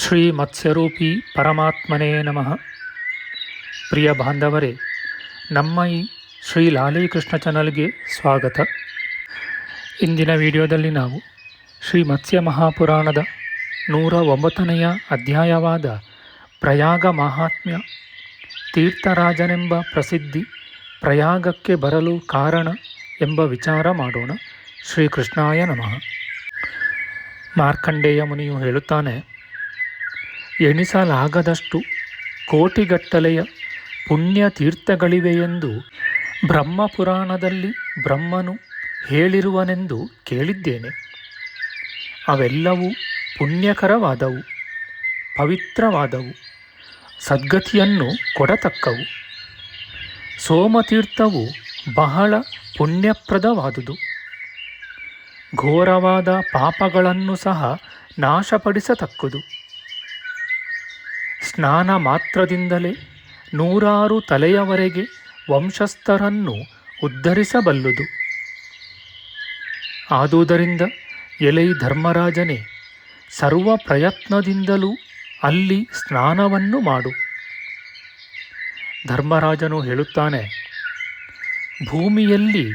ಶ್ರೀ ಮತ್ಸ್ಯರೂಪಿ ಪರಮಾತ್ಮನೇ ನಮಃ. ಪ್ರಿಯ ಬಾಂಧವರೇ, ನಮ್ಮ ಈ ಶ್ರೀ ಲಾಲೀಕೃಷ್ಣ ಚಾನಲ್ಗೆ ಸ್ವಾಗತ. ಇಂದಿನ ವಿಡಿಯೋದಲ್ಲಿ ನಾವು ಶ್ರೀ ಮತ್ಸ್ಯ ಮಹಾಪುರಾಣದ ನೂರ ಒಂಬತ್ತನೆಯ ಅಧ್ಯಾಯವಾದ ಪ್ರಯಾಗ ಮಹಾತ್ಮ್ಯ, ತೀರ್ಥರಾಜನೆಂಬ ಪ್ರಸಿದ್ಧಿ ಪ್ರಯಾಗಕ್ಕೆ ಬರಲು ಕಾರಣ ಎಂಬ ವಿಚಾರ ಮಾಡೋಣ. ಶ್ರೀಕೃಷ್ಣಾಯ ನಮಃ. ಮಾರ್ಕಂಡೇಯ ಮುನಿಯು ಹೇಳುತ್ತಾನೆ ಎಣಿಸಲಾಗದಷ್ಟು ಕೋಟಿಗಟ್ಟಲೆಯ ಪುಣ್ಯ ತೀರ್ಥಗಳಿವೆಯೆಂದು ಬ್ರಹ್ಮಪುರಾಣದಲ್ಲಿ ಬ್ರಹ್ಮನು ಹೇಳಿರುವನೆಂದು ಕೇಳಿದ್ದೇನೆ. ಅವೆಲ್ಲವೂ ಪುಣ್ಯಕರವಾದವು, ಪವಿತ್ರವಾದವು, ಸದ್ಗತಿಯನ್ನು ಕೊಡತಕ್ಕವು. ಸೋಮತೀರ್ಥವು ಬಹಳ ಪುಣ್ಯಪ್ರದವಾದುದು. ಘೋರವಾದ ಪಾಪಗಳನ್ನು ಸಹ ನಾಶಪಡಿಸತಕ್ಕುದು. ಸ್ನಾನ ಮಾತ್ರದಿಂದಲೇ ನೂರಾರು ತಲೆಯವರೆಗೆ ವಂಶಸ್ಥರನ್ನು ಉದ್ಧರಿಸಬಲ್ಲುದು. ಆದುದರಿಂದ ಎಲೈ ಧರ್ಮರಾಜನೇ ಸರ್ವ ಪ್ರಯತ್ನದಿಂದಲೂ ಅಲ್ಲಿ ಸ್ನಾನವನ್ನು ಮಾಡು. ಧರ್ಮರಾಜನು ಹೇಳುತ್ತಾನೆ, ಭೂಮಿಯಲ್ಲಿ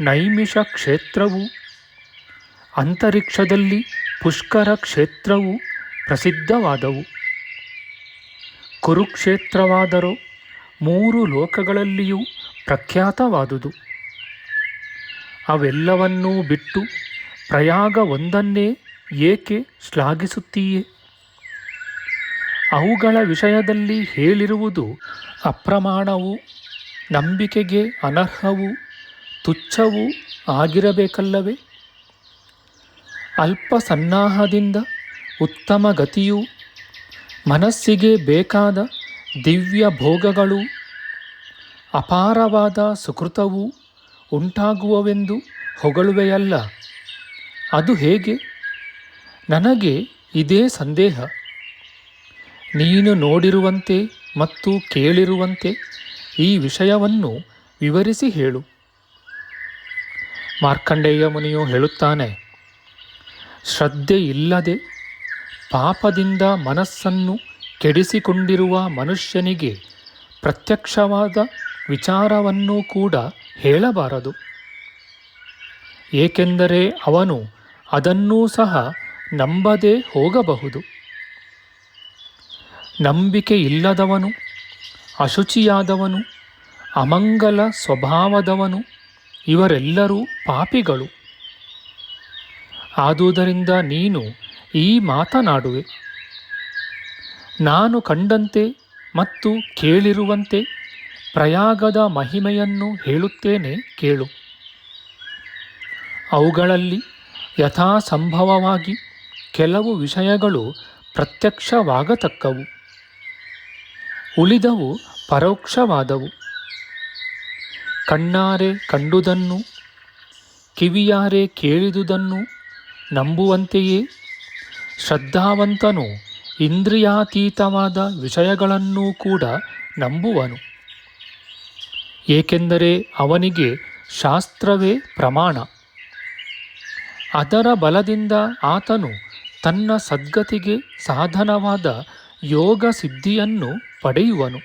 ನೈಮಿಷ ಕ್ಷೇತ್ರವು, ಅಂತರಿಕ್ಷದಲ್ಲಿ ಪುಷ್ಕರ ಕ್ಷೇತ್ರವು ಪ್ರಸಿದ್ಧವಾದವು. ಕುರುಕ್ಷೇತ್ರವಾದರೂ ಮೂರು ಲೋಕಗಳಲ್ಲಿಯೂ ಪ್ರಖ್ಯಾತವಾದುದು. ಅವೆಲ್ಲವನ್ನೂ ಬಿಟ್ಟು ಪ್ರಯಾಗ ಒಂದನ್ನೇ ಏಕೆ ಶ್ಲಾಘಿಸುತ್ತೀಯೇ? ಅವುಗಳ ವಿಷಯದಲ್ಲಿ ಹೇಳಿರುವುದು ಅಪ್ರಮಾಣವು, ನಂಬಿಕೆಗೆ ಅನರ್ಹವು, ತುಚ್ಛವೂ ಆಗಿರಬೇಕಲ್ಲವೇ? ಅಲ್ಪ ಸನ್ನಾಹದಿಂದ ಉತ್ತಮ ಗತಿಯೂ ಮನಸ್ಸಿಗೆ ಬೇಕಾದ ದಿವ್ಯ ಭೋಗಗಳು, ಅಪಾರವಾದ ಸುಕೃತವು ಉಂಟಾಗುವವೆಂದು ಹೊಗಳುವೆಯಲ್ಲ. ಅದು ಹೇಗೆ? ನನಗೆ ಇದೇ ಸಂದೇಹ. ನೀನು ನೋಡಿರುವಂತೆ ಮತ್ತು ಕೇಳಿರುವಂತೆ ಈ ವಿಷಯವನ್ನು ವಿವರಿಸಿ ಹೇಳು. ಮಾರ್ಕಂಡೇಯ ಮುನಿಯು ಹೇಳುತ್ತಾನೆ ಶ್ರದ್ಧೆ ಇಲ್ಲದೆ ಪಾಪದಿಂದ ಮನಸ್ಸನ್ನು ಕೆಡಿಸಿಕೊಂಡಿರುವ ಮನುಷ್ಯನಿಗೆ ಪ್ರತ್ಯಕ್ಷವಾದ ವಿಚಾರವನ್ನು ಕೂಡ ಹೇಳಬಾರದು. ಏಕೆಂದರೆ ಅವನು ಅದನ್ನೂ ಸಹ ನಂಬದೇ ಹೋಗಬಹುದು. ನಂಬಿಕೆ ಇಲ್ಲದವನು ಅಶುಚಿಯಾದವನು, ಅಮಂಗಲ ಸ್ವಭಾವದವನು, ಇವರೆಲ್ಲರೂ ಪಾಪಿಗಳು. ಆದುದರಿಂದ ನೀನು ಈ ಮಾತನಾಡುವೆ. ನಾನು ಕಂಡಂತೆ ಮತ್ತು ಕೇಳಿರುವಂತೆ ಪ್ರಯಾಗದ ಮಹಿಮೆಯನ್ನು ಹೇಳುತ್ತೇನೆ ಕೇಳು. ಅವುಗಳಲ್ಲಿ ಯಥಾಸಂಭವವಾಗಿ ಕೆಲವು ವಿಷಯಗಳು ಪ್ರತ್ಯಕ್ಷವಾಗತಕ್ಕವು. ಉಳಿದವು ಪರೋಕ್ಷವಾದವು. ಕಣ್ಣಾರೆ ಕಂಡುದನ್ನು, ಕಿವಿಯಾರೆ ಕೇಳಿದುದನ್ನು ನಂಬುವಂತೆಯೇ ಶ್ರದ್ಧಾವಂತನು ಇಂದ್ರಿಯಾತೀತವಾದ ವಿಷಯಗಳನ್ನೂ ಕೂಡ ನಂಬುವನು. ಏಕೆಂದರೆ ಅವನಿಗೆ ಶಾಸ್ತ್ರವೇ ಪ್ರಮಾಣ. ಅದರ ಬಲದಿಂದ ಆತನು ತನ್ನ ಸದ್ಗತಿಗೆ ಸಾಧನವಾದ ಯೋಗ ಸಿದ್ಧಿಯನ್ನು ಪಡೆಯುವನು.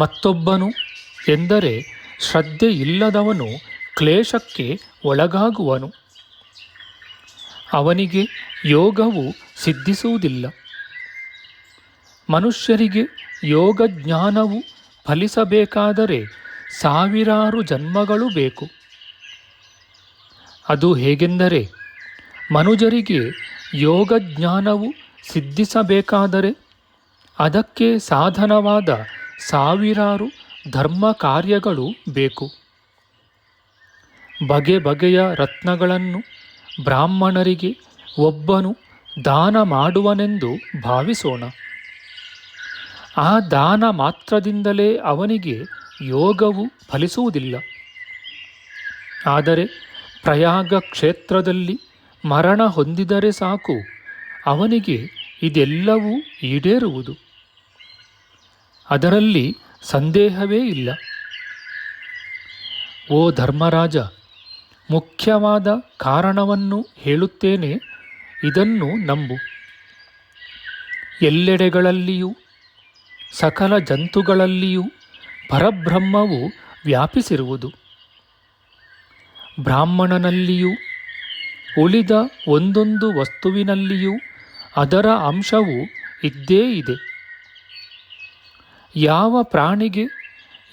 ಮತ್ತೊಬ್ಬನು ಎಂದರೆ ಶ್ರದ್ಧೆ ಇಲ್ಲದವನು ಕ್ಲೇಶಕ್ಕೆ ಒಳಗಾಗುವನು. ಅವನಿಗೆ ಯೋಗವು ಸಿದ್ಧಿಸುವುದಿಲ್ಲ. ಮನುಷ್ಯರಿಗೆ ಯೋಗ ಜ್ಞಾನವು ಫಲಿಸಬೇಕಾದರೆ ಸಾವಿರಾರು ಜನ್ಮಗಳು ಬೇಕು. ಅದು ಹೇಗೆಂದರೆ, ಮನುಜರಿಗೆ ಯೋಗ ಜ್ಞಾನವು ಸಿದ್ಧಿಸಬೇಕಾದರೆ ಅದಕ್ಕೆ ಸಾಧನವಾದ ಸಾವಿರಾರು ಧರ್ಮ ಕಾರ್ಯಗಳು ಬೇಕು. ಬಗೆ ಬಗೆಯ ರತ್ನಗಳನ್ನು ಬ್ರಾಹ್ಮಣರಿಗೆ ಒಬ್ಬನು ದಾನ ಮಾಡುವನೆಂದು ಭಾವಿಸೋಣ. ಆ ದಾನ ಮಾತ್ರದಿಂದಲೇ ಅವನಿಗೆ ಯೋಗವು ಫಲಿಸುವುದಿಲ್ಲ. ಆದರೆ ಪ್ರಯಾಗ ಕ್ಷೇತ್ರದಲ್ಲಿ ಮರಣ ಹೊಂದಿದರೆ ಸಾಕು, ಅವನಿಗೆ ಇದೆಲ್ಲವೂ ಈಡೇರುವುದು. ಅದರಲ್ಲಿ ಸಂದೇಹವೇ ಇಲ್ಲ. ಓ ಧರ್ಮರಾಜ ಮುಖ್ಯವಾದ ಕಾರಣವನ್ನು ಹೇಳುತ್ತೇನೆ, ಇದನ್ನು ನಂಬು. ಎಲ್ಲೆಡೆಗಳಲ್ಲಿಯೂ, ಸಕಲ ಜಂತುಗಳಲ್ಲಿಯೂ ಪರಬ್ರಹ್ಮವು ವ್ಯಾಪಿಸಿರುವುದು. ಬ್ರಾಹ್ಮಣನಲ್ಲಿಯೂ, ಉಳಿದ ಒಂದೊಂದು ವಸ್ತುವಿನಲ್ಲಿಯೂ ಅದರ ಅಂಶವು ಇದ್ದೇ ಇದೆ. ಯಾವ ಪ್ರಾಣಿಗೆ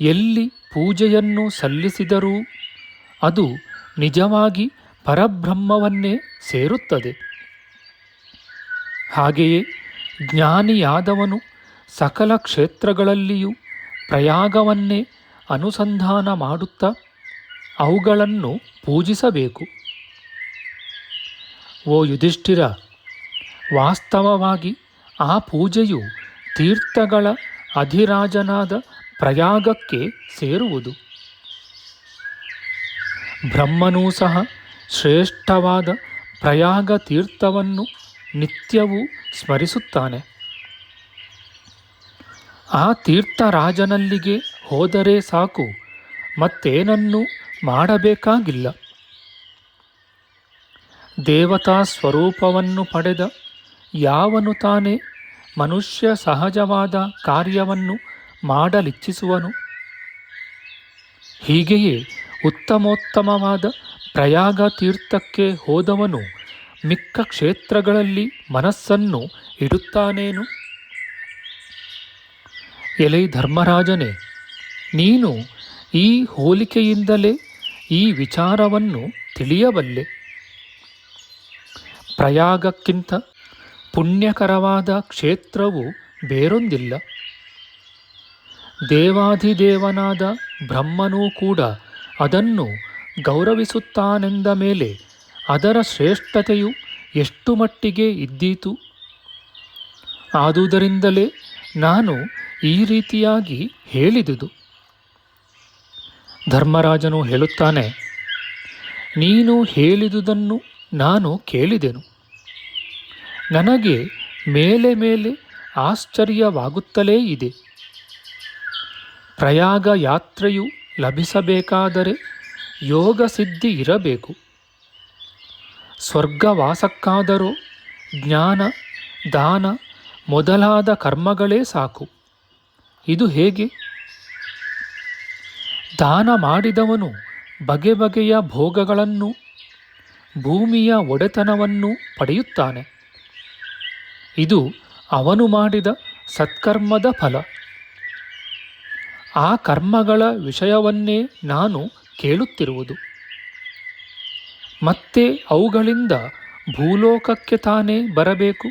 ಎಲ್ಲಿ ಪೂಜೆಯನ್ನು ಸಲ್ಲಿಸಿದರೂ ಅದು ನಿಜವಾಗಿ ಪರಬ್ರಹ್ಮವನ್ನೇ ಸೇರುತ್ತದೆ. ಹಾಗೆಯೇ ಜ್ಞಾನಿಯಾದವನು ಸಕಲ ಕ್ಷೇತ್ರಗಳಲ್ಲಿಯೂ ಪ್ರಯಾಗವನ್ನೇ ಅನುಸಂಧಾನ ಮಾಡುತ್ತಾ ಅವುಗಳನ್ನು ಪೂಜಿಸಬೇಕು. ಓ ಯುಧಿಷ್ಠಿರ, ವಾಸ್ತವವಾಗಿ ಆ ಪೂಜೆಯು ತೀರ್ಥಗಳ ಅಧಿರಾಜನಾದ ಪ್ರಯಾಗಕ್ಕೆ ಸೇರುವುದು. ಬ್ರಹ್ಮನೂ ಸಹ ಶ್ರೇಷ್ಠವಾದ ಪ್ರಯಾಗ ತೀರ್ಥವನ್ನು ನಿತ್ಯವೂ ಸ್ಮರಿಸುತ್ತಾನೆ. ಆ ತೀರ್ಥರಾಜನಲ್ಲಿಗೆ ಹೋದರೆ ಸಾಕು, ಮತ್ತೇನನ್ನು ಮಾಡಬೇಕಾಗಿಲ್ಲ. ದೇವತಾ ಸ್ವರೂಪವನ್ನು ಪಡೆದ ಯಾವನು ತಾನೇ ಮನುಷ್ಯ ಸಹಜವಾದ ಕಾರ್ಯವನ್ನು ಮಾಡಲಿಚ್ಛಿಸುವನು? ಹೀಗೆಯೇ ಉತ್ತಮೋತ್ತಮವಾದ ಪ್ರಯಾಗ ತೀರ್ಥಕ್ಕೆ ಹೋದವನು ಮಿಕ್ಕ ಕ್ಷೇತ್ರಗಳಲ್ಲಿ ಮನಸ್ಸನ್ನು ಇಡುತ್ತಾನೇನು? ಎಲೈ ಧರ್ಮರಾಜನೇ, ನೀನು ಈ ಹೋಲಿಕೆಯಿಂದಲೇ ಈ ವಿಚಾರವನ್ನು ತಿಳಿಯಬಲ್ಲೆ ಪ್ರಯಾಗಕ್ಕಿಂತ ಪುಣ್ಯಕರವಾದ ಕ್ಷೇತ್ರವು ಬೇರೊಂದಿಲ್ಲ. ದೇವಾಧಿದೇವನಾದ ಬ್ರಹ್ಮನೂ ಕೂಡ ಅದನ್ನು ಗೌರವಿಸುತ್ತಾನೆಂದ ಮೇಲೆ ಅದರ ಶ್ರೇಷ್ಠತೆಯು ಎಷ್ಟು ಮಟ್ಟಿಗೆ ಇದ್ದೀತು? ಆದುದರಿಂದಲೇ ನಾನು ಈ ರೀತಿಯಾಗಿ ಹೇಳಿದುದು. ಧರ್ಮರಾಜನು ಹೇಳುತ್ತಾನೆ, ನೀನು ಹೇಳಿದುದನ್ನು ನಾನು ಕೇಳಿದೆನು. ನನಗೆ ಮೇಲೆ ಮೇಲೆ ಆಶ್ಚರ್ಯವಾಗುತ್ತಲೇ ಇದೆ. ಪ್ರಯಾಗ ಯಾತ್ರೆಯು ಲಭಿಸಬೇಕಾದರೆ ಯೋಗ ಸಿದ್ಧಿ ಇರಬೇಕು. ಸ್ವರ್ಗವಾಸಕ್ಕಾದರೂ ಜ್ಞಾನ, ದಾನ ಮೊದಲಾದ ಕರ್ಮಗಳೇ ಸಾಕು. ಇದು ಹೇಗೆ? ದಾನ ಮಾಡಿದವನು ಬಗೆ ಬಗೆಯ ಭೋಗಗಳನ್ನು, ಭೂಮಿಯ ಒಡೆತನವನ್ನು ಪಡೆಯುತ್ತಾನೆ. ಇದು ಅವನು ಮಾಡಿದ ಸತ್ಕರ್ಮದ ಫಲ. ಆ ಕರ್ಮಗಳ ವಿಷಯವನ್ನೇ ನಾನು ಕೇಳುತ್ತಿರುವುದು. ಮತ್ತೆ ಅವುಗಳಿಂದ ಭೂಲೋಕಕ್ಕೆ ತಾನೇ ಬರಬೇಕು?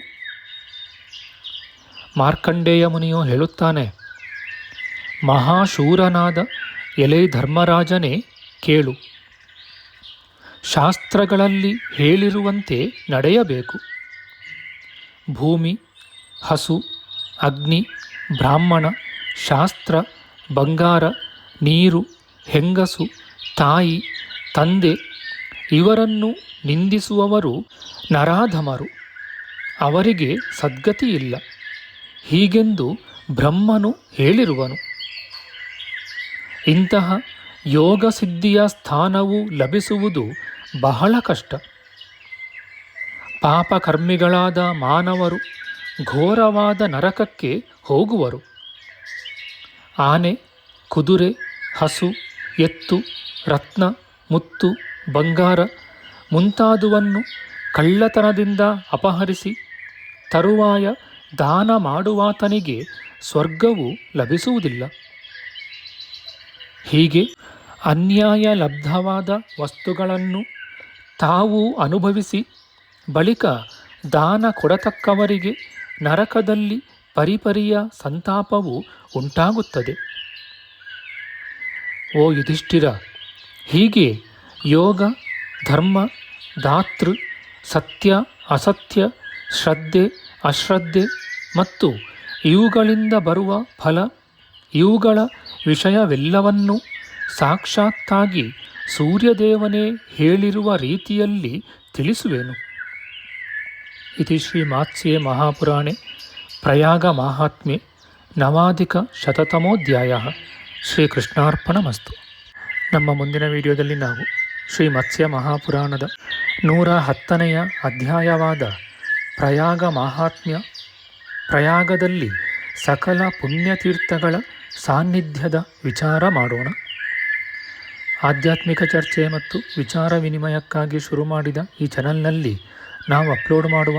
ಮಾರ್ಕಂಡೇಯ ಮುನಿಯು ಹೇಳುತ್ತಾನೆ, ಮಹಾಶೂರನಾದ ಎಲೆ ಧರ್ಮರಾಜನೇ ಕೇಳು. ಶಾಸ್ತ್ರಗಳಲ್ಲಿ ಹೇಳಿರುವಂತೆ ನಡೆಯಬೇಕು. ಭೂಮಿ, ಹಸು, ಅಗ್ನಿ, ಬ್ರಾಹ್ಮಣ, ಶಾಸ್ತ್ರ ಬಂಗಾರ, ನೀರು, ಹೆಂಗಸು, ತಾಯಿ, ತಂದೆ ಇವರನ್ನು ನಿಂದಿಸುವವರು ನರಾಧಮರು. ಅವರಿಗೆ ಸದ್ಗತಿ ಇಲ್ಲ ಹೀಗೆಂದು ಬ್ರಹ್ಮನು ಹೇಳಿರುವನು. ಇಂತಹ ಯೋಗ ಸಿದ್ಧಿಯ ಸ್ಥಾನವು ಲಭಿಸುವುದು ಬಹಳ ಕಷ್ಟ. ಪಾಪಕರ್ಮಿಗಳಾದ ಮಾನವರು ಘೋರವಾದ ನರಕಕ್ಕೆ ಹೋಗುವರು. ಆನೆ, ಕುದುರೆ, ಹಸು, ಎತ್ತು, ರತ್ನ, ಮುತ್ತು, ಬಂಗಾರ ಮುಂತಾದುವನ್ನು ಕಳ್ಳತನದಿಂದ ಅಪಹರಿಸಿ ತರುವಾಯ ದಾನ ಮಾಡುವಾತನಿಗೆ ಸ್ವರ್ಗವು ಲಭಿಸುವುದಿಲ್ಲ. ಹೀಗೆ ಅನ್ಯಾಯ ಲಬ್ಧವಾದ ವಸ್ತುಗಳನ್ನು ತಾವು ಅನುಭವಿಸಿ ಬಳಿಕ ದಾನ ಕೊಡತಕ್ಕವರಿಗೆ ನರಕದಲ್ಲಿ ಪರಿಪರಿಯ ಸಂತಾಪವು ಉಂಟಾಗುತ್ತದೆ. ಓ ಯುಧಿಷ್ಠಿರ, ಹೀಗೆ ಯೋಗ, ಧರ್ಮ ದಾತೃ ಸತ್ಯ, ಅಸತ್ಯ, ಶ್ರದ್ಧೆ, ಅಶ್ರದ್ಧೆ ಮತ್ತು ಇವುಗಳಿಂದ ಬರುವ ಫಲ, ಇವುಗಳ ವಿಷಯವೆಲ್ಲವನ್ನೂ ಸಾಕ್ಷಾತ್ತಾಗಿ ಸೂರ್ಯದೇವನೇ ಹೇಳಿರುವ ರೀತಿಯಲ್ಲಿ ತಿಳಿಸುವೆನು. ಇತಿ ಶ್ರೀ ಮಾತ್ಸ್ಯೆ ಮಹಾಪುರಾಣೆ. ಪ್ರಯಾಗ ಮಾಹಾತ್ಮ್ಯ ನವಾಧಿಕ ಶತತಮೋಧ್ಯಾಯ. ಶ್ರೀಕೃಷ್ಣಾರ್ಪಣಮಸ್ತು. ನಮ್ಮ ಮುಂದಿನ ವಿಡಿಯೋದಲ್ಲಿ ನಾವು ಶ್ರೀ ಮತ್ಸ್ಯ ಮಹಾಪುರಾಣದ ನೂರ ಹತ್ತನೆಯ ಅಧ್ಯಾಯವಾದ ಪ್ರಯಾಗ ಮಾಹಾತ್ಮ್ಯ, ಪ್ರಯಾಗದಲ್ಲಿ ಸಕಲ ಪುಣ್ಯತೀರ್ಥಗಳ ಸಾನ್ನಿಧ್ಯದ ವಿಚಾರ ಮಾಡೋಣ. ಆಧ್ಯಾತ್ಮಿಕ ಚರ್ಚೆ ಮತ್ತು ವಿಚಾರ ವಿನಿಮಯಕ್ಕಾಗಿ ಶುರು ಮಾಡಿದ ಈ ಚಾನಲ್ನಲ್ಲಿ ನಾವು ಅಪ್ಲೋಡ್ ಮಾಡುವ